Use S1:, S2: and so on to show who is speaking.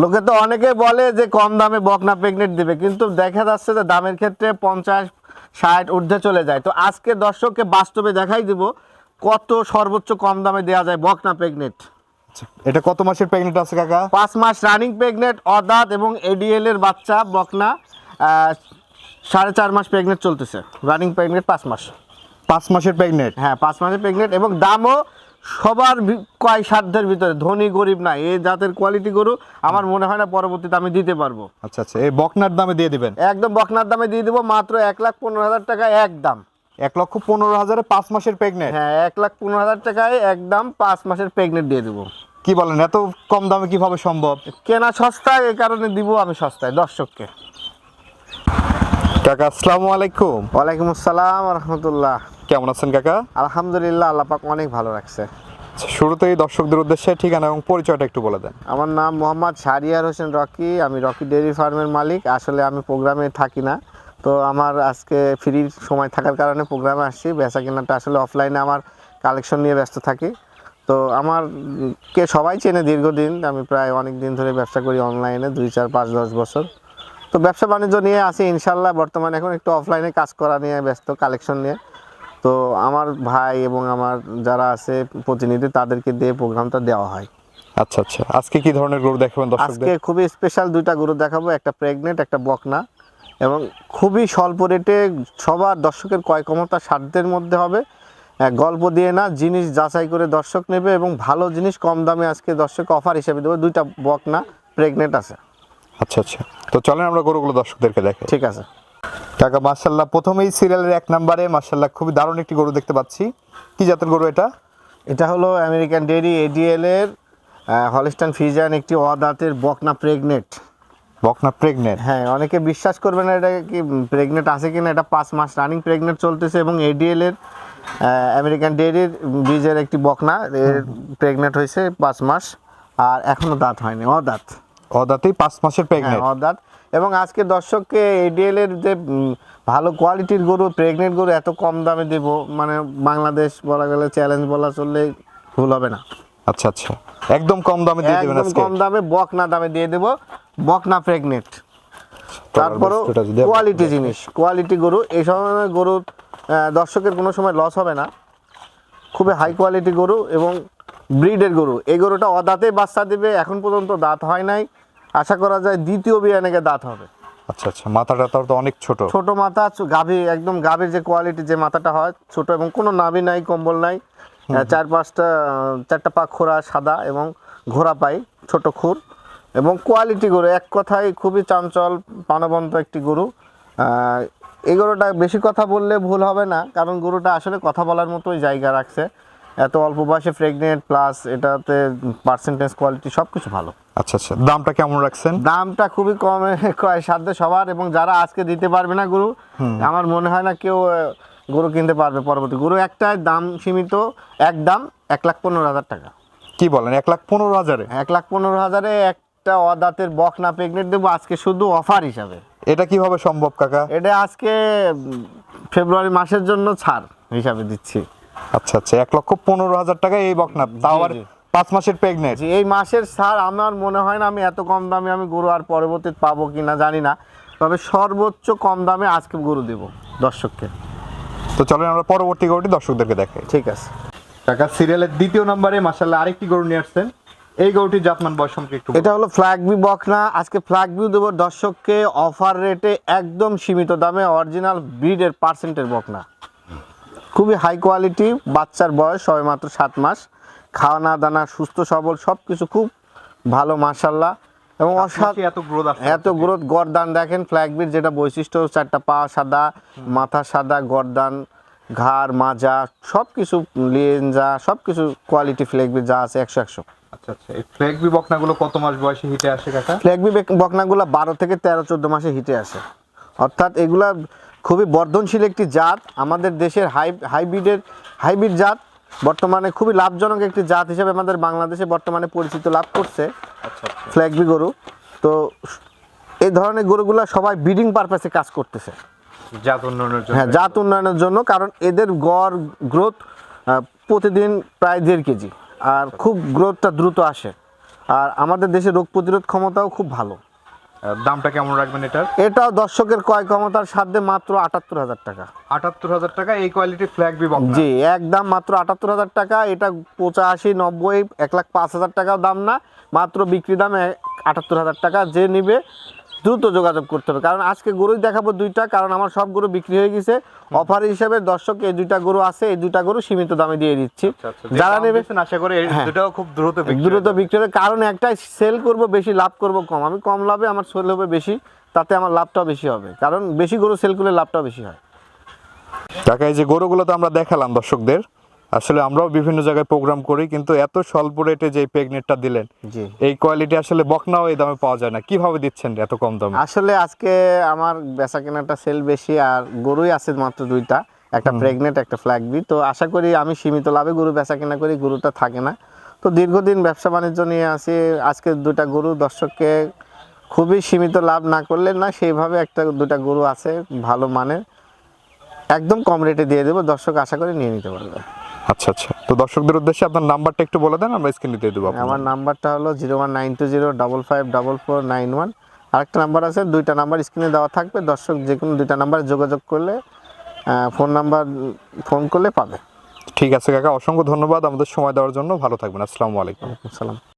S1: লোকে তো অনেকে বলে যে কম দামে বকনা প্রেগনেন্ট দিবে কিন্তু দেখা যাচ্ছে যে দামের ক্ষেত্রে পঞ্চাশ ষাট ঊর্ধ্বে চলে যায়। তো আজকে দর্শককে বাস্তবে দেখাই দিব কত সর্বোচ্চ কম দামে দেওয়া যায় বকনা প্রেগনেন্ট
S2: আচ্ছা, এটা কত মাসের প্রেগনেন্ট আছে কাকা?
S1: পাঁচ মাস রানিং প্রেগনেন্ট অদাত এবং এডিএল এর বাচ্চা বকনা সাড়ে চার মাস প্রেগনেন্ট চলতেছে। রানিং প্রেগনেন্ট পাঁচ মাস।
S2: পাঁচ মাসের প্রেগনেন্ট
S1: হ্যাঁ পাঁচ মাসের প্রেগনেন্ট এবং দামও সবার কয় সাধ্যের ভিতরে ধনী গরিব না এই জাতের কোয়ালিটি গরু আমার মনে হয় না পরবর্তীতে আমি দিতে পারব।
S2: আচ্ছা আচ্ছা এই বকনার দামে দিয়ে দিবেন?
S1: একদম বকনার দামে দিয়ে দেবো মাত্র এক লাখ পনেরো হাজার টাকা একদম
S2: এক লক্ষ পনেরো হাজারে পাঁচ মাসের প্রেগনেন্ট
S1: হ্যাঁ এক লাখ পনেরো হাজার টাকায় একদম পাঁচ মাসের প্রেগনেন্ট দিয়ে দেবো।
S2: কি বলেন এত কম দামে কীভাবে সম্ভব?
S1: কেনা সস্তায় এই কারণে দিব আমি সস্তায় দর্শককে।
S2: কাকা আসসালামু আলাইকুম।
S1: ওয়ালাইকুম আসসালাম রহমতুল্লাহ।
S2: কেমন আছেন কাকা?
S1: আলহামদুলিল্লাহ আল্লাহ পাক অনেক ভালো রাখছে।
S2: আচ্ছা, শুরুতেই দর্শকদের উদ্দেশ্যে ঠিকানা এবং পরিচয়টা একটু বলে দেন।
S1: আমার নাম মোহাম্মদ শারিয়ার হোসেন রকি আমি রকি ডেয়ারি ফার্মের মালিক। আসলে আমি প্রোগ্রামে থাকি না। তো আমার আজকে ফ্রি সময় থাকার কারণে প্রোগ্রামে আসছি। বেচা কেনাটা আসলে অফলাইনে আমার কালেকশন নিয়ে ব্যস্ত থাকি। তো আমার কে সবাই চেনে দীর্ঘদিন। আমি প্রায় অনেক দিন ধরে ব্যবসা করি অনলাইনে দুই চার পাঁচ দশ বছর। তো ব্যবসা বাণিজ্য নিয়ে আসি ইনশাল্লাহ। বর্তমানে এখন একটু অফলাইনে কাজ করা নিয়ে ব্যস্ত কালেকশন নিয়ে। তো আমার ভাই এবং আমার যারা আছে প্রতিনিধি তাদেরকে দিয়ে প্রোগ্রামটা দেওয়া হয়।
S2: আচ্ছা আচ্ছা। আজকে কি ধরনের গরু দেখাবেন
S1: আজকে খুবই স্পেশাল দুইটা গরু দেখাবো একটা প্রেগনেন্ট একটা বকনা। এবং খুবই স্বল্প রেটে সবার দর্শকের ক্রয় ক্ষমতা সাধ্যের মধ্যে হবে। গল্প দিয়ে না জিনিস যাচাই করে দর্শক নেবে এবং ভালো জিনিস কম দামে আজকে দর্শক অফার হিসেবে দেবো। দুইটা বকনা প্রেগনেন্ট আছে।
S2: আচ্ছা আচ্ছা। তো চলেন আমরা গরুগুলো দর্শকদেরকে দেখি
S1: ঠিক আছে।
S2: কাকা মার্শাল্লাহ প্রথমেই সিরিয়ালের এক নম্বরে মার্শাল্লাহ খুবই দারুণ একটি গরু দেখতে পাচ্ছি। কি জাতের গরু এটা?
S1: এটা হলো আমেরিকান ডেয়ারি এডিএল এর হলিস্টান ফিজান একটি অদাতের বকনা প্রেগনেন্ট
S2: বকনা প্রেগনেন্ট
S1: হ্যাঁ অনেকে বিশ্বাস করবে না এটা কি প্রেগনেন্ট আছে কিনা এটা পাঁচ মাস রানিং প্রেগনেন্ট চলতেছে এবং এডিএল এর আমেরিকান ডেয়ারির বীজের একটি বকনা এর প্রেগনেন্ট হয়েছে পাঁচ মাস আর এখনও দাঁত হয়নি অদাঁত।
S2: অদাতেই পাঁচ মাসের
S1: হ্যাঁ
S2: প্রেগনেন্ট
S1: অদাঁত। এবং আজকে দর্শককে এডিএল এর যে ভালো কোয়ালিটির গরু প্রেগনেন্ট গরু এত কম দামে দেব মানে বাংলাদেশ বলা গেলে চ্যালেঞ্জ বলা চললে ভুল হবে না।
S2: আচ্ছা আচ্ছা। একদম কম দামে দিয়ে দেবেন
S1: একদম
S2: আজকে।
S1: কম দামে বকনা দামে দিয়ে দেব। বকনা প্রেগনেন্ট তারপরও কোয়ালিটি জিনিস কোয়ালিটি গরু এই সময় গরু দর্শকের কোনো সময় লস হবে না। খুবই হাই কোয়ালিটি গরু এবং ব্রিডের গরু। এই গরুটা অদাঁতে বাচ্চা দেবে এখন পর্যন্ত দাঁত হয় নাই। আশা করা যায় দ্বিতীয় বিয়ানেকে দাঁত হবে।
S2: আচ্ছা আচ্ছা মাথাটা তার তো অনেক ছোট।
S1: ছোট মাথা গাভী একদম গাভীর যে কোয়ালিটি যে মাথাটা হয় ছোট এবং কোনো নাভি নাই কম্বল নাই। চার পাঁচটা চারটা পা খোরা সাদা এবং ঘোড়া পাই ছোট খুর। এবং কোয়ালিটি গরু এক কথায় খুবই চাঞ্চল প্রাণবন্ত একটি গরু। এই গরুটা বেশি কথা বললে ভুল হবে না কারণ গরুটা আসলে কথা বলার মতোই জায়গা রাখছে। এত অল্প বয়সে প্রেগনেন্ট প্লাস এটাতে পার্সেন্টেজ কোয়ালিটি সব কিছু ভালো।
S2: আচ্ছা আচ্ছা। দামটা কেমন রাখছেন?
S1: দামটা খুবই কম কয় সাধ্য সবার এবং যারা আজকে দিতে পারবে না গরু আমার মনে হয় না কেউ গরু কিনতে পারবে পরবর্তী। গরু একটাই দাম সীমিত এক দাম এক লাখ পনেরো হাজার টাকা।
S2: কি বলেন এক লাখ পনেরো হাজারে?
S1: এক লাখ পনেরো হাজারে একটা অদাতের বকনা প্রেগনেন্ট দেবো আজকে শুধু অফার হিসাবে।
S2: এটা কীভাবে সম্ভব কাকা?
S1: এটা আজকে ফেব্রুয়ারি মাসের জন্য ছাড় হিসাবে দিচ্ছি।
S2: আচ্ছা আচ্ছা এক লক্ষ পনেরো হাজার টাকা এই বকনা। তাও আবার
S1: জি।
S2: পাঁচ মাসের প্রেগনেন্ট
S1: এই মাসের ছাড় আমার মনে হয় না আমি এত কম দামে আমি গরু আর পরবর্তীতে পাবো কি না জানি না। তবে সর্বোচ্চ কম দামে আজকে গরু দেবো দর্শককে।
S2: তো চলেন আমরা পরবর্তী গরুটি দর্শকদেরকে দেখাই।
S1: ঠিক আছে।
S2: কাকা সিরিয়ালের দ্বিতীয় নম্বরে মাসাল্লাহ আরেকটি গরু নিয়ে আসছেন। এই গরুটির জাতমান বয়স সম্পর্কে একটু
S1: এটা হলো ফ্ল্যাগ বি বকনা। আজকে ফ্ল্যাগ বি দেবো দর্শককে। অফার রেটে একদম সীমিত দামে অরিজিনাল ব্রিডের পার্সেন্টের বকনা। খুবই হাই কোয়ালিটি বাচ্চার বয়স সবে মাত্র সাত মাস। খাওয়ানা দানা সুস্থ সবল সব কিছু খুব ভালো মার্শাল্লাহ এবং
S2: এত গ্রোথ
S1: এত গ্রোথ গরদান দেখেন ফ্ল্যাগবির যেটা বৈশিষ্ট্য চারটা পা সাদা মাথা সাদা গরদান ঘাড় মাজা সব কিছু লেঞ্জা সব কিছু কোয়ালিটি ফ্ল্যাগবির যা আছে একশো একশো।
S2: আচ্ছা আচ্ছা। এই ফ্লেগবি বকনাগুলো কত মাস বয়সে হিটে আসে কাকা?
S1: ফ্ল্যাগবি বকনাগুলো বারো থেকে তেরো চোদ্দ মাসে হিটে আসে। অর্থাৎ এগুলা খুবই বর্ধনশীল একটি জাত। আমাদের দেশের হাই হাইব্রিডের হাইব্রিড জাত বর্তমানে খুবই লাভজনক একটি জাত হিসেবে আমাদের বাংলাদেশে বর্তমানে পরিচিত লাভ করছে।
S2: আচ্ছা আচ্ছা।
S1: ফ্ল্যাগবি গরু। তো এই ধরনের গরুগুলো সবাই ব্রিডিং পারপাসে কাজ করতেছে।
S2: জাত উন্নয়নের জন্য।
S1: হ্যাঁ জাত উন্নয়নের জন্য কারণ এদের গড় গ্রোথ প্রতিদিন প্রায় দেড় কেজি। আর খুব গ্রোথটা দ্রুত আসে। আর আমাদের দেশে রোগ প্রতিরোধ ক্ষমতাও খুব ভালো।
S2: দামটা কেমন রাখবেন এটার?
S1: এটা দর্শকের ক্রয় ক্ষমতার সাধ্যে মাত্র আটাত্তর হাজার টাকা।
S2: আটাত্তর হাজার টাকা এই কোয়ালিটি ফ্ল্যাগ বি বকনা
S1: জি একদম মাত্র আটাত্তর হাজার টাকা এটা পঁচাশি নব্বই এক লাখ পাঁচ হাজার টাকা দাম না মাত্র বিক্রি দাম আটাত্তর হাজার টাকা। যে নিবে দ্রুত যোগাযোগ করতে হবে। কারণ আজকে গরুই দেখাবো দুইটা কারণ আমার সব গরু বিক্রি হয়ে গেছে। অফার হিসেবে দর্শক এই দুইটা গরু আছে এই দুইটা গরু সীমিত দামে দিয়ে দিচ্ছি।
S2: আচ্ছা, আচ্ছা।
S1: যারা নেবে
S2: আশা করি
S1: হ্যাঁ।
S2: দুটাও খুব দ্রুত
S1: দ্রুত বিক্রি হবে। কারণ একটাই সেল করব বেশি লাভ করব কম। আমি কম লাভে আমার সেল হবে বেশি তাতে আমার লাভটাও বেশি হবে। কারণ বেশি গরু সেল করলে লাভটাও বেশি হয়।
S2: কাকা এই যে গরুগুলো তো আমরা দেখালাম দর্শকদের। আসলে আমরাও বিভিন্ন জায়গায় প্রোগ্রাম করি কিন্তু এত স্বল্প রেটে যে প্রেগনেটটা দিলেন এই কোয়ালিটি আসলে বকনাও এই দামে পাওয়া যায় না। কীভাবে দিচ্ছেন এত কম দামে?
S1: আসলে আজকে আমার বেচা কেনাটা সেল বেশি আর গরুই আছে মাত্র দুইটা একটা প্রেগনেন্ট একটা ফ্ল্যাগবি তো আশা করি আমি সীমিত লাভে গরু বেচা কেনা করি গরুটা থাকে না। তো দীর্ঘদিন ব্যবসা বাণিজ্য নিয়ে আসি আজকে দুটা গরু দর্শককে খুবই সীমিত লাভ না করলে না সেইভাবে একটা দুটা গরু আছে ভালো মানের একদম কম রেটে দিয়ে দেবো। দর্শক আশা করি নিয়ে নিতে পারবে।
S2: আচ্ছা আচ্ছা। তো দর্শকদের উদ্দেশ্যে আপনার নাম্বারটা একটু বলে দেন আমরা স্ক্রিনে দিয়ে দেবো
S1: আমার নাম্বারটা হলো zero one nine two zero double five double four nine one. আরেকটা নাম্বার আছে দুইটা নাম্বার স্ক্রিনে দেওয়া থাকবে। দর্শক যে কোনো দুইটা নাম্বারে যোগাযোগ করলে ফোন নাম্বার ফোন করলে পাবে।
S2: ঠিক আছে কাকা অসংখ্য ধন্যবাদ আমাদের সময় দেওয়ার জন্য। ভালো থাকবেন আসসালামু আলাইকুম।
S1: সালাম